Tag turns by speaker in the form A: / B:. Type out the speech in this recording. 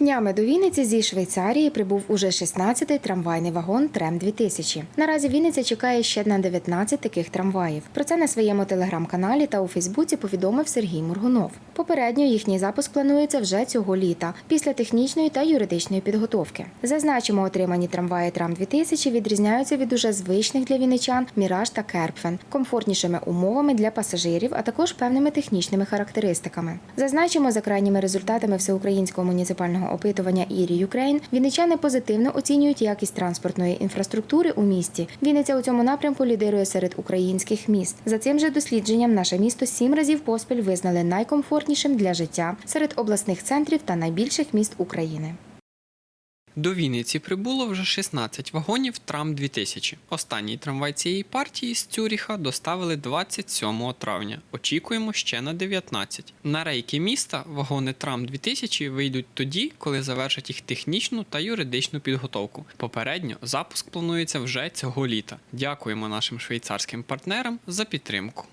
A: Днями до Вінниці зі Швейцарії прибув уже 16-й трамвайний вагон Трем 2000 Наразі Вінниця чекає ще на 19 таких трамваїв. Про це на своєму телеграм-каналі та у Фейсбуці повідомив Сергій Мургунов. Попередньо їхній запуск планується вже цього літа, після технічної та юридичної підготовки. Зазначимо, отримані трамваї Трам 2000 відрізняються від уже звичних для вінничан Міраж та Керпфен, комфортнішими умовами для пасажирів, а також певними технічними характеристиками. Зазначимо, за крайніми результатами всеукраїнського муніципального опитування Ірі Юкрейн, вінничани позитивно оцінюють якість транспортної інфраструктури у місті. Вінниця у цьому напрямку лідирує серед українських міст. За цим же дослідженням наше місто сім разів поспіль визнали найкомфортнішим для життя серед обласних центрів та найбільших міст України.
B: До Вінниці прибуло вже 16 вагонів Трам 2000. Останній трамвай цієї партії з Цюріха доставили 27 травня. Очікуємо ще на 19. На рейки міста вагони Трам 2000 вийдуть тоді, коли завершать їх технічну та юридичну підготовку. Попередньо запуск планується вже цього літа. Дякуємо нашим швейцарським партнерам за підтримку.